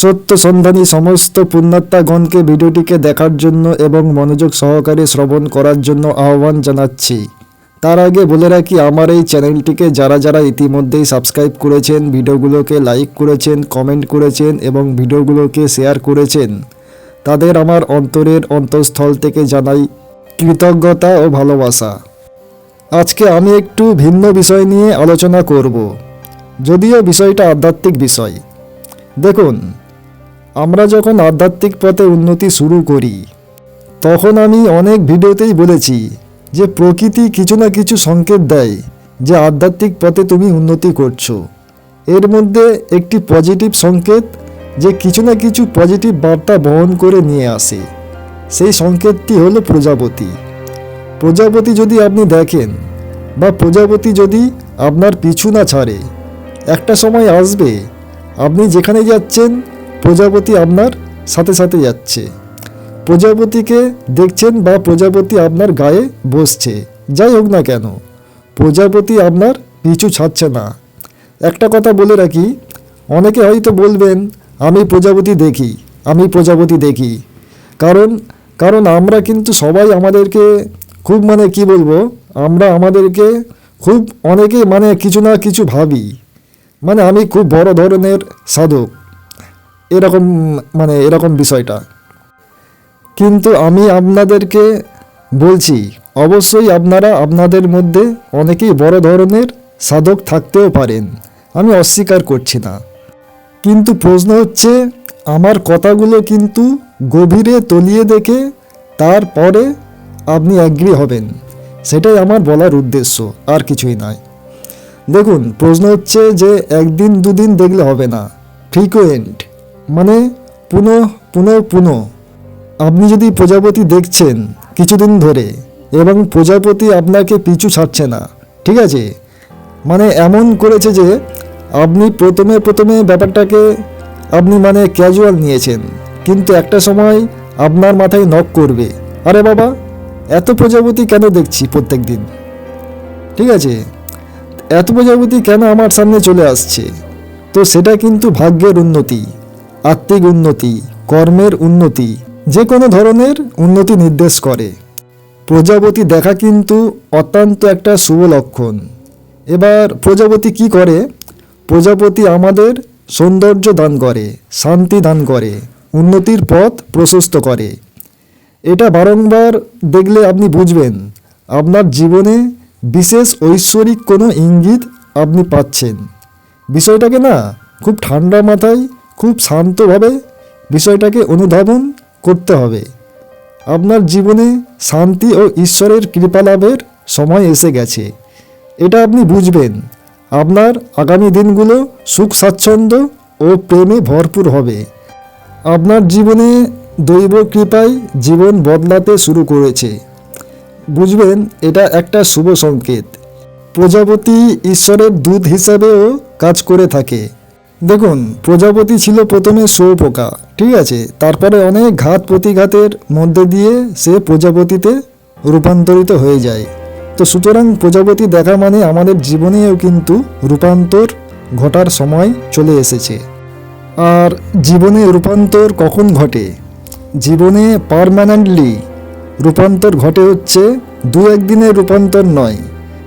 সত্য সন্ধানী সমস্ত পুণ্যাত্মাগণকে ভিডিওটিকে দেখার জন্য এবং মনোযোগ সহকারে শ্রবণ করার জন্য আহ্বান জানাচ্ছি। তার আগে বলে রাখি, আমার এই চ্যানেলটিকে যারা যারা ইতিমধ্যেই সাবস্ক্রাইব করেছেন, ভিডিওগুলোকে লাইক করেছেন, কমেন্ট করেছেন এবং ভিডিওগুলোকে শেয়ার করেছেন, তাদের আমার অন্তরের অন্তঃস্থল থেকে জানাই কৃতজ্ঞতা ও ভালোবাসা। আজকে আমি একটু ভিন্ন বিষয় নিয়ে আলোচনা করব। যদিও বিষয়টা আধ্যাত্মিক বিষয়। দেখুন আমরা যখন আধ্যাত্মিক পথে উন্নতি শুরু করি, তখন আমি অনেক ভিডিওতেই বলেছি যে প্রকৃতি কিছু না কিছু সংকেত দেয় যে আধ্যাত্মিক পথে তুমি উন্নতি করছ। এর মধ্যে একটি পজিটিভ সংকেত যে কিছু না কিছু পজিটিভ বার্তা বহন করে নিয়ে আসে। সেই সংকেতটি হলো প্রজাপতি। প্রজাপতি যদি আপনি দেখেন বা প্রজাপতি যদি আপনার পিছু না ছাড়ে, একটা সময় আসবে আপনি যেখানে যাচ্ছেন প্রজাপতি আপনার সাথে সাথে যাচ্ছে। প্রজাপতিকে দেখছেন বা প্রজাপতি আপনার গায়ে বসছে। যাই হোক না কেন, প্রজাপতি আপনার পিছু ছাড়ছে না। একটা কথা বলে রাখি, অনেকে হয়তো বলবেন, আমি প্রজাপতি দেখি, আমি প্রজাপতি দেখি। কারণ কারণ আমরা কিন্তু সবাই আমাদেরকে খুব মানে কি বলব, আমরা আমাদেরকে খুব অনেকে মানে কিছু না কিছু ভাবি। মানে আমি খুব বড় ধরনের সাধক। এরকম মানে এরকম বিষয়টা। কিন্তু আমি আপনাদেরকে বলছি, অবশ্যই আপনারা আপনাদের মধ্যে অনেকেই বড় ধরনের সাধক থাকতেও পারেন। আমি অস্বীকার করছি না। কিন্তু প্রশ্ন হচ্ছে, আমার কথাগুলো কিন্তু গভীরে তলিয়ে দেখে তারপরে আপনি অ্যাগ্রি হবেন। সেটাই আমার বলার উদ্দেশ্য, আর কিছুই নয়। দেখুন, প্রশ্ন হচ্ছে যে একদিন দুদিন দেখলে হবে না। ফ্রিকোয়েন্ট মানে পুনঃ পুনঃ পুনঃ। আপনি যদি প্রজাপতি দেখছেন কিছুদিন ধরে, এবং প্রজাপতি আপনাকে পিছু ছাড়ছে না, ঠিক আছে? মানে এমন করেছে যে, আপনি প্রথমে প্রথমে ব্যাপারটাকে, আপনি মানে ক্যাজুয়াল নিয়েছেন, কিন্তু একটা সময় আপনার মাথায় নক করবে। আরে বাবা, এত প্রজাপতি কেন দেখছি প্রত্যেক দিন ঠিক আছে? এত প্রজাপতি কেন আমার সামনে চলে আসছে? তো সেটা কিন্তু ভাগ্যের উন্নতি। আত্মিক উন্নতি, কর্মের উন্নতি, যে কোনো ধরনের উন্নতি নির্দেশ করে। প্রজাপতি দেখা কিন্তু অত্যন্ত একটা শুভ লক্ষণ। এবার প্রজাপতি কি করে? প্রজাপতি আমাদের সৌন্দর্য দান করে, শান্তি দান করে, উন্নতির পথ প্রশস্ত করে। এটা বারংবার দেখলে আপনি বুঝবেন, আপনার জীবনে বিশেষ ঐশ্বরিক কোনো ইঙ্গিত আপনি পাচ্ছেন। বিষয়টাকে না, খুব ঠান্ডা মাথায় খুব শান্তভাবে বিষয়টাকে অনুধাবন করতে হবে। আপনার জীবনে শান্তি ও ঈশ্বরের কৃপালাভের সময় এসে গেছে। এটা আপনি বুঝবেন। আপনার আগামী দিনগুলো সুখ, স্বাচ্ছন্দ্য ও প্রেমে ভরপুর হবে। আপনার জীবনে দৈব কৃপায় জীবন বদলাতে শুরু করেছে। বুঝবেন, এটা একটা শুভ সংকেত। প্রজাপতি ঈশ্বরের দূত হিসাবেও কাজ করে থাকে। দেখুন, প্রজাপতি ছিল প্রথমে শুয়োপোকা ঠিক আছে? তারপরে অনেক ঘাত প্রতিঘাতের মধ্যে দিয়ে সে প্রজাপতিতে রূপান্তরিত হয়ে যায়। তো সুতরাং প্রজাপতি দেখা মানে আমাদের জীবনেও কিন্তু রূপান্তর ঘটার সময় চলে এসেছে। আর জীবনে রূপান্তর কখন ঘটে? জীবনে পারমানেন্টলি রূপান্তর ঘটে হচ্ছে দু একদিনের রূপান্তর নয়।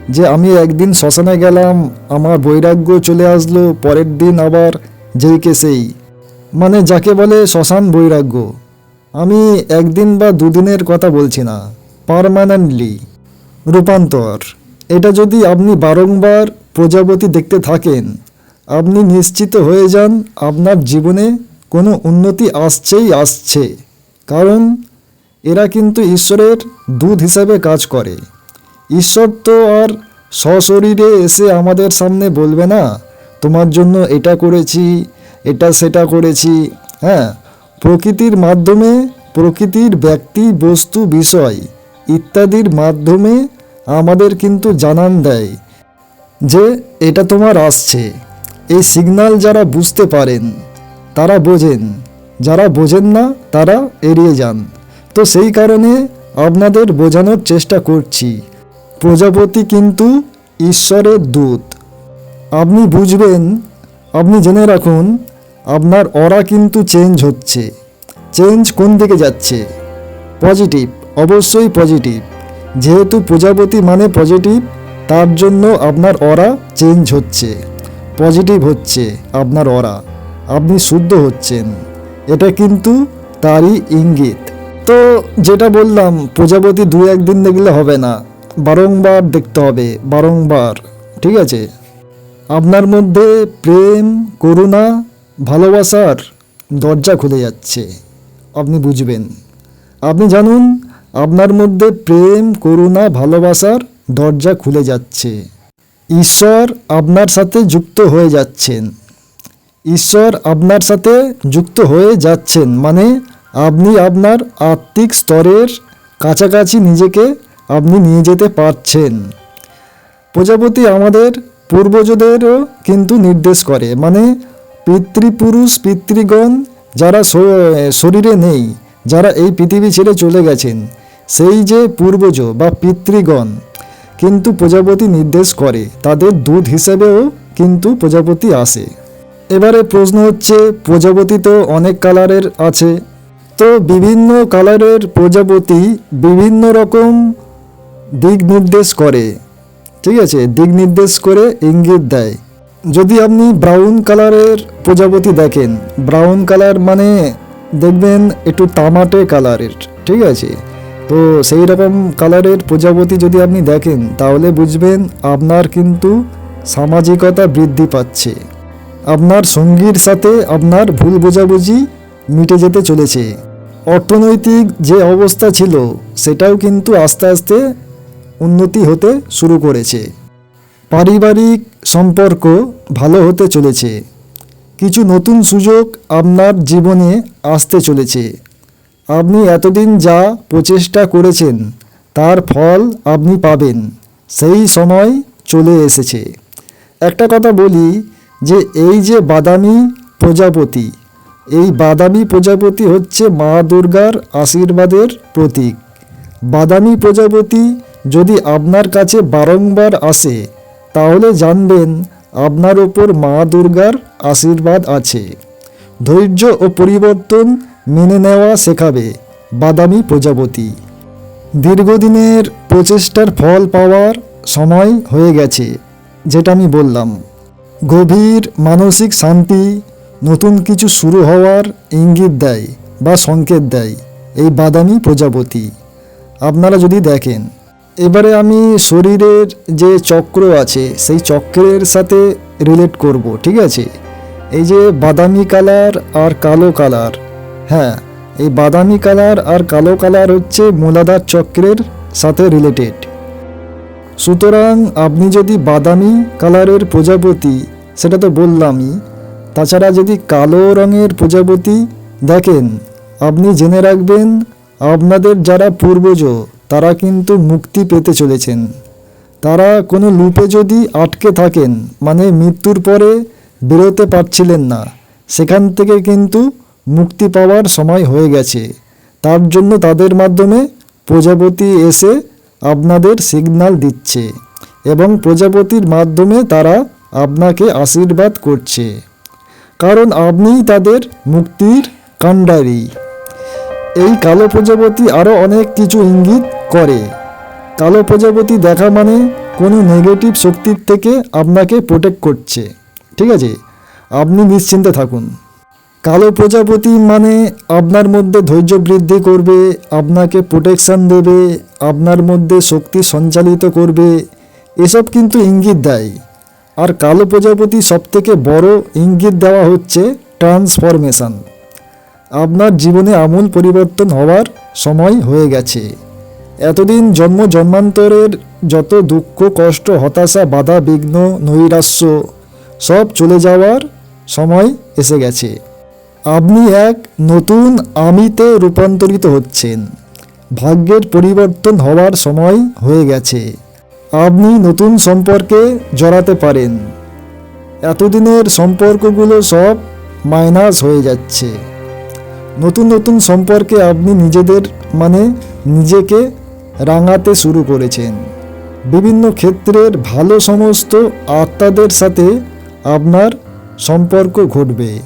যে আমি একদিন শ্মশানে গেলাম, আমার বৈরাগ্য চলে আসলো, পরের দিন আবার যেই কে সেই মানে যাকে বলে শ্মশান বৈরাগ্য। আমি একদিন বা দুদিনের কথা বলছি না, পারমানেন্টলি। রূপান্তর। এটা যদি আপনি বারংবার প্রজাপতি দেখতে থাকেন, আপনি নিশ্চিত হয়ে যান আপনার জীবনে কোনো উন্নতি আসছেই আসছে। কারণ এরা কিন্তু ঈশ্বরের দূত হিসাবে কাজ করে। ঈশ্বর তো আর সশরীরে এসে আমাদের সামনে বলবে না, তোমার জন্য এটা করেছি, এটা সেটা করেছি। হ্যাঁ প্রকৃতির মাধ্যমে প্রকৃতির ব্যক্তি, বস্তু, বিষয় ইত্যাদির মাধ্যমে আমাদের কিন্তু জানান দেয় যে এটা তোমার আসছে। এই সিগন্যাল যারা বুঝতে পারেন, তারা বোঝেন। যারা বোঝেন না, তারা এড়িয়ে যান। তো সেই কারণে আপনাদের বোঝানোর চেষ্টা করছি। প্রজাপতি কিন্তু ঈশ্বরের দূত। আপনি বুঝবেন, আপনি জেনে রাখুন, আপনার অরা কিন্তু চেঞ্জ হচ্ছে। চেঞ্জ কোন দিকে যাচ্ছে? পজিটিভ অবশ্যই পজিটিভ যেহেতু প্রজাপতি মানে পজিটিভ তার জন্য আপনার অরা চেঞ্জ হচ্ছে। পজিটিভ হচ্ছে আপনার অরা। আপনি শুদ্ধ হচ্ছেন। এটা কিন্তু তারই ইঙ্গিত। তো যেটা বললাম, প্রজাপতি দু একদিন দেখলে হবে না। বারংবার দেখতে হবে, বারংবার, ঠিক আছে? আপনার মধ্যে প্রেম, করুণা, ভালোবাসার দরজা খুলে যাচ্ছে, আপনি বুঝবেন। আপনি জানুন, আপনার মধ্যে প্রেম, করুণা, ভালোবাসার দরজা খুলে যাচ্ছে। ঈশ্বর আপনার সাথে যুক্ত হয়ে যাচ্ছেন। ঈশ্বর আপনার সাথে যুক্ত হয়ে যাচ্ছেন মানে আপনি আপনার আত্মিক স্তরের কাছাকাছি নিজেকে আপনি নিয়ে যেতে পারছেন। প্রজাপতি আমাদের পূর্বজদেরও কিন্তু নির্দেশ করে মানে পিতৃপুরুষ, পিতৃগণ যারা শরীরে নেই, যারা এই পৃথিবী ছেড়ে চলে গেছেন, সেই যে পূর্বজ বা পিতৃগণ কিন্তু প্রজাপতি নির্দেশ করে, তাদের দুধ হিসেবেও কিন্তু প্রজাপতি আসে। এবারে প্রশ্ন হচ্ছে, প্রজাপতি তো অনেক কালারের আছে। তো বিভিন্ন কালারের প্রজাপতি বিভিন্ন রকম দিক নির্দেশ করে। ঠিক আছে? দিক নির্দেশ করে ইঙ্গিত দেয়। যদি আপনি ব্রাউন কালারের প্রজাপতি দেখেন ব্রাউন কালার মানে দেখবেন একটু তামাটে কালারের ঠিক আছে? তো সেই রকম কালারের প্রজাপতি যদি আপনি দেখেন, তাহলে বুঝবেন আপনার কিন্তু সামাজিকতা বৃদ্ধি পাচ্ছে। আপনার সঙ্গীর সাথে আপনার ভুল বোঝাবুঝি মিটে যেতে চলেছে। অর্থনৈতিক যে অবস্থা ছিল, সেটাও কিন্তু আস্তে আস্তে উন্নতি হতে শুরু করেছে। পারিবারিক সম্পর্ক ভালো হতে চলেছে। কিছু নতুন সুযোগ আপনার জীবনে আসতে চলেছে। আপনি এতদিন যা প্রচেষ্টা করেছেন, তার ফল আপনি পাবেন। সেই সময় চলে এসেছে। একটা কথা বলি যে, এই যে বাদামি প্রজাপতি, এই বাদামি প্রজাপতি হচ্ছে মা দুর্গার আশীর্বাদের প্রতীক। বাদামি প্রজাপতি যদি আপনার কাছে বারংবার আসে, তাহলে জানবেন আপনার ওপর মা দুর্গার আশীর্বাদ আছে। ধৈর্য ও পরিবর্তন মেনে নেওয়া শেখাবে বাদামি প্রজাপতি। দীর্ঘদিনের প্রচেষ্টার ফল পাওয়ার সময় হয়ে গেছে, যেটা আমি বললাম। গভীর মানসিক শান্তি নতুন কিছু শুরু হওয়ার ইঙ্গিত দেয় বা সংকেত দেয় এই বাদামি প্রজাপতি। আপনারা যদি দেখেন এবারে আমি শরীরের যে চক্র আছে, সেই চক্রের সাথে রিলেট করব, ঠিক আছে? এই যে বাদামি কালার আর কালো কালার হ্যাঁ এই বাদামি কালার আর কালো কালার হচ্ছে মূলাধার চক্রের সাথে রিলেটেড সুতরাং আপনি যদি বাদামি কালারের প্রজাপতি, সেটা তো বললামই, তাছাড়া যদি কালো রঙের প্রজাপতি দেখেন, আপনি জেনে রাখবেন, আপনাদের যারা পূর্বজ তারা কিন্তু মুক্তি পেতে চলেছেন। তারা কোনো লুপে যদি আটকে থাকেন মানে মৃত্যুর পরে বেরোতে পারছিলেন না, সেখান থেকে কিন্তু মুক্তি পাওয়ার সময় হয়ে গেছে। তার জন্য তাদের মাধ্যমে প্রজাপতি এসে আপনাদের সিগন্যাল দিচ্ছে এবং প্রজাপতির মাধ্যমে তারা আপনাকে আশীর্বাদ করছে। কারণ আপনিই তাদের মুক্তির কাণ্ডারি। এই কালো প্রজাপতি আরও অনেক কিছু ইঙ্গিত করে। কালো প্রজাপতি দেখা মানে কোনো নেগেটিভ শক্তির থেকে আপনাকে প্রোটেক্ট করছে। ঠিক আছে? আপনি নিশ্চিন্তে থাকুন। কালো প্রজাপতি মানে আপনার মধ্যে ধৈর্য বৃদ্ধি করবে, আপনাকে প্রোটেকশান দেবে, আপনার মধ্যে শক্তি সঞ্চালিত করবে, এসব কিন্তু ইঙ্গিত দেয়। আর কালো প্রজাপতি সবথেকে বড় ইঙ্গিত দেওয়া হচ্ছে ট্রান্সফরমেশন আপনার জীবনে আমূল পরিবর্তন হওয়ার সময় হয়ে গেছে। এতদিন জন্ম জন্মান্তরের যত দুঃখ, কষ্ট, হতাশা, বাধা, বিঘ্ন, নৈরাশ্য, সব চলে যাওয়ার সময় এসে গেছে। আপনি এক নতুন আমিতে রূপান্তরিত হচ্ছেন। ভাগ্যের পরিবর্তন হওয়ার সময় হয়ে গেছে। আপনি নতুন সম্পর্কে জড়াতে পারেন। এতদিনের সম্পর্কগুলো সব মাইনাস হয়ে যাচ্ছে। নতুন নতুন সম্পর্কে আপনি নিজেদের মানে নিজেকে রাঙাতে শুরু করেছেন। বিভিন্ন ক্ষেত্রের ভালো সমস্ত আত্মাদের সাথে আপনার সম্পর্ক ঘটবে।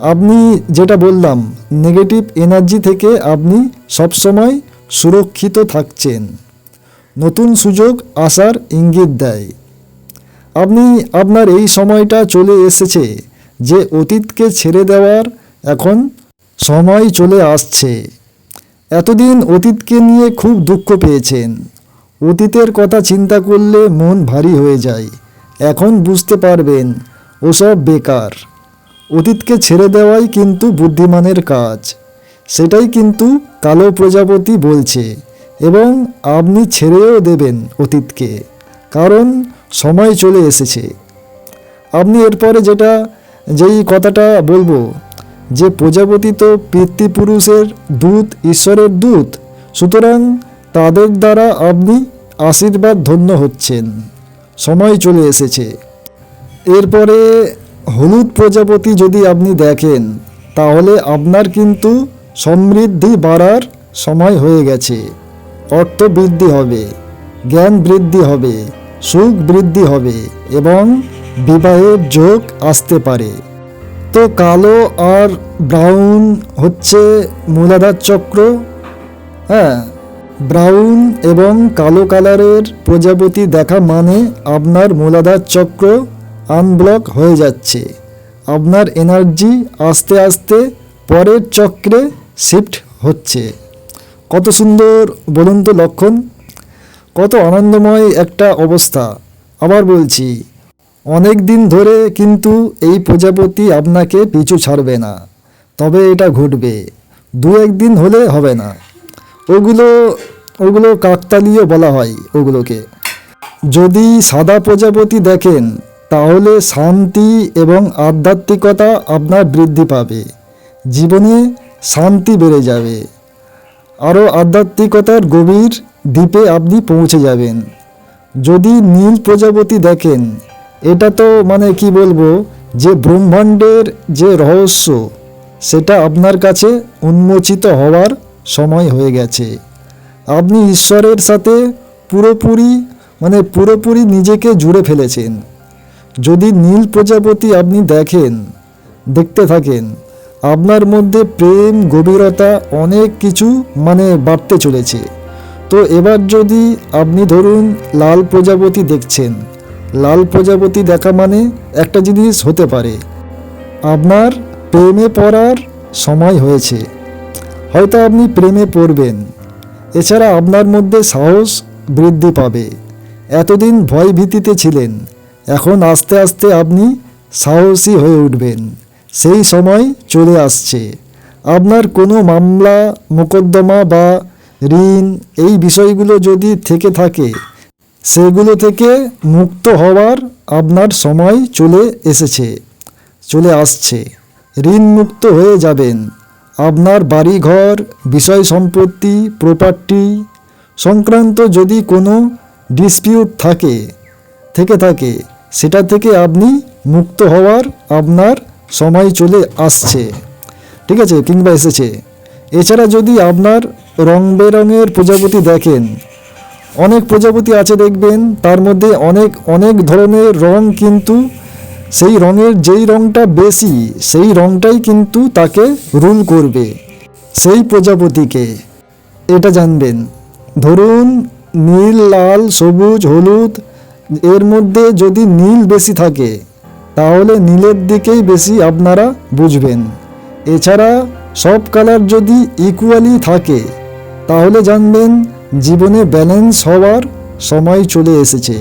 আপনি যেটা বললাম নেগেটিভ এনার্জি থেকে আপনি সবসময় সুরক্ষিত থাকছেন। নতুন সুযোগ আসার ইঙ্গিত দেয়। আপনি আপনার এই সময়টা চলে এসেছে যে অতীতকে ছেড়ে দেওয়ার এখন সময় চলে আসছে। এতদিন অতীতকে নিয়ে খুব দুঃখ পেয়েছেন। অতীতের কথা চিন্তা করলে মন ভারী হয়ে যায়। এখন বুঝতে পারবেন, ওসব বেকার। অতীতকে ছেড়ে দেওয়াই কিন্তু বুদ্ধিমানের কাজ। সেটাই কিন্তু কালো প্রজাপতি বলছে এবং আপনি ছেড়েও দেবেন অতীতকে, কারণ সময় চলে এসেছে। আপনি এরপরে যেটা, যেই কথাটা বলব যে প্রজাপতি তো পিতৃপুরুষের দূত ঈশ্বরের দূত, সুতরাং তাদের দ্বারা আপনি আশীর্বাদ ধন্য হচ্ছেন। সময় চলে এসেছে। এরপরে হলুদ প্রজাপতি যদি আপনি দেখেন, তাহলে আপনার কিন্তু সমৃদ্ধি বাড়ার সময় হয়ে গেছে। অর্থ বৃদ্ধি হবে, জ্ঞান বৃদ্ধি হবে, সুখ বৃদ্ধি হবে এবং বিবাহের যোগ আসতে পারে। তো কালো আর ব্রাউন হচ্ছে মূলাধার চক্র। হ্যাঁ ব্রাউন এবং কালো কালারের প্রজাপতি দেখা মানে আপনার মূলাধার চক্র আনব্লক হয়ে যাচ্ছে। আপনার এনার্জি আস্তে আস্তে পরের চক্রে শিফট হচ্ছে। কত সুন্দর বলুন তো লক্ষণ, কত আনন্দময় একটা অবস্থা। আবার বলছি অনেক দিন ধরে কিন্তু এই প্রজাপতি আপনাকে পিছু ছাড়বে না। তবে এটা ঘটবে। দু একদিন হলে হবে না। ওগুলো ওগুলো কাকতালীয় বলা হয় ওগুলোকে। যদি সাদা প্রজাপতি দেখেন, তাহলে শান্তি এবং আধ্যাত্মিকতা আপনার বৃদ্ধি পাবে। জীবনে শান্তি বেড়ে যাবে। আরও আধ্যাত্মিকতার গভীর দ্বীপে আপনি পৌঁছে যাবেন। যদি নীল প্রজাপতি দেখেন এটা তো মানে কি বলব, যে ব্রহ্মাণ্ডের যে রহস্য, সেটা আপনার কাছে উন্মোচিত হওয়ার সময় হয়ে গেছে। আপনি ঈশ্বরের সাথে পুরোপুরি মানে পুরোপুরি নিজেকে জুড়ে ফেলেছেন। যদি নীল প্রজাপতি আপনি দেখেন, দেখতে থাকেন, আপনার মধ্যে প্রেম, গভীরতা অনেক কিছু মানে বাড়তে চলেছে। তো এবার যদি আপনি ধরুন, লাল প্রজাপতি দেখছেন লাল প্রজাপতি দেখা মানে একটা জিনিস হতে পারে। আপনার প্রেমে পড়ার সময় হয়েছে। হয়তো আপনি প্রেমে পড়বেন। এছাড়া আপনার মধ্যে সাহস বৃদ্ধি পাবে। এতদিন ভয় ভীতিতে ছিলেন। এখন আস্তে আস্তে আপনি সাহসী হয়ে উঠবেন। সেই সময় চলে আসছে। আপনার কোনো মামলা, মোকদ্দমা বা ঋণ এই বিষয়গুলো যদি থেকে থাকে সেগুলো থেকে মুক্ত হওয়ার আপনার সময় চলে এসেছে, চলে আসছে। ঋণ মুক্ত হয়ে যাবেন। আপনার বাড়িঘর বিষয় সম্পত্তি প্রপার্টি সংক্রান্ত যদি কোনো ডিসপিউট থাকে, থেকে থাকে, সেটা থেকে আপনি মুক্ত হওয়ার আপনার সময় চলে আসছে। ঠিক আছে? কিংবা এসেছে। এছাড়া যদি আপনার রং বেরঙের প্রজাপতি দেখেন অনেক প্রজাপতি আছে দেখবেন, তার মধ্যে অনেক অনেক ধরনের রং কিন্তু সেই রঙের যেই রংটা বেশি, সেই রংটাই কিন্তু তাকে রুল করবে সেই প্রজাপতিকে। এটা জানবেন। ধরুন নীল, লাল, সবুজ, হলুদ, এর মধ্যে যদি নীল বেশি থাকে, তাহলে নীলের দিকেই বেশি আপনারা বুঝবেন। এছাড়া সব কালার যদি ইকুয়ালি থাকে, তাহলে জানবেন জীবনে ব্যালেন্স হওয়ার সময় চলে এসেছে।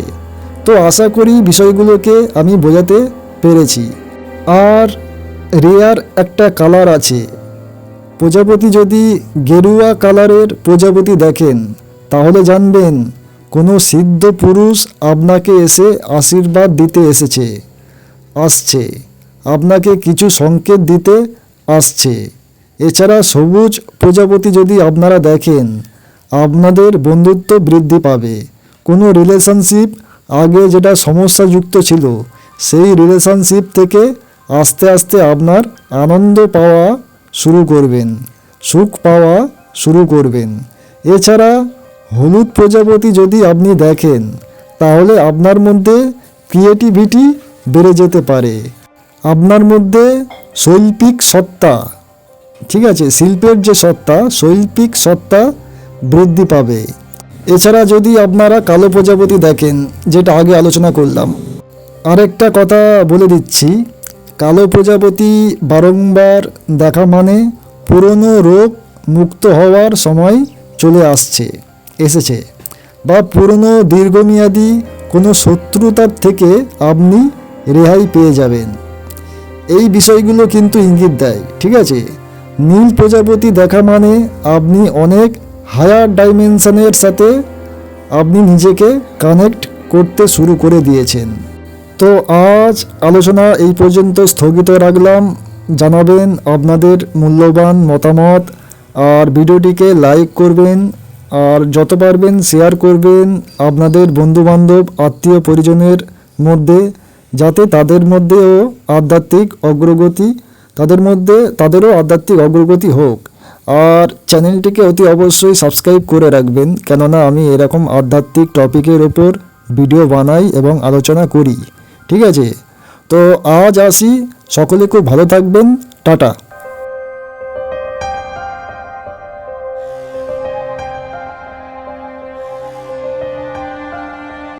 তো আশা করি বিষয়গুলোকে আমি বোঝাতে পেরেছি। আর রেয়ার একটা কালার আছে। প্রজাপতি যদি গেরুয়া কালারের প্রজাপতি দেখেন, তাহলে জানবেন কোনো সিদ্ধ পুরুষ আপনাকে এসে আশীর্বাদ দিতে এসেছে। আসছে। আপনাকে কিছু সংকেত দিতে আসছে। এছাড়া সবুজ প্রজাপতি যদি আপনারা দেখেন আপনাদের বন্ধুত্ব বৃদ্ধি পাবে। কোনো রিলেশনশিপ আগে যেটা সমস্যাযুক্ত ছিল, সেই রিলেশনশিপ থেকে আস্তে আস্তে আপনার আনন্দ পাওয়া শুরু করবেন, সুখ পাওয়া শুরু করবেন। এছাড়া হলুদ প্রজাপতি যদি আপনি দেখেন, তাহলে আপনার মধ্যে ক্রিয়েটিভিটি বেড়ে যেতে পারে। আপনার মধ্যে শৈল্পিক সত্তা, ঠিক আছে, শিল্পের যে সত্তা, শৈল্পিক সত্তা বৃদ্ধি পাবে। এছাড়া যদি আপনারা কালো প্রজাপতি দেখেন, যেটা আগে আলোচনা করলাম। আরেকটা কথা বলে দিচ্ছি, কালো প্রজাপতি বারংবার দেখা মানে পুরনো রোগ মুক্ত হওয়ার সময় চলে আসছে, এসেছে। বা পুরনো দীর্ঘমেয়াদী কোনো শত্রুতার থেকে আপনি রেহাই পেয়ে যাবেন। এই বিষয়গুলো কিন্তু ইঙ্গিত দেয়, ঠিক আছে? নীল প্রজাপতি দেখা মানে আপনি অনেক হায়ার ডাইমেনশনের সাথে আপনি নিজেকে কানেক্ট করতে শুরু করে দিয়েছেন। তো আজ আলোচনা এই পর্যন্ত স্থগিত রাখলাম। জানাবেন আপনাদের মূল্যবান মতামত আর ভিডিওটিকে লাইক করবেন আর যত পারবেন শেয়ার করবেন আপনাদের বন্ধুবান্ধব, আত্মীয় পরিজনের মধ্যে যাতে তাদের মধ্যেও আধ্যাত্মিক অগ্রগতি, তাদের মধ্যে তাদেরও আধ্যাত্মিক অগ্রগতি হোক। আর চ্যানেলটিকে অতি অবশ্যই সাবস্ক্রাইব করে রাখবেন, কেননা আমি এরকম আধ্যাত্মিক টপিকের ওপর ভিডিও বানাই এবং আলোচনা করি। ঠিক আছে? তো আজ আসি, সকলে খুব ভালো থাকবেন, টাটা।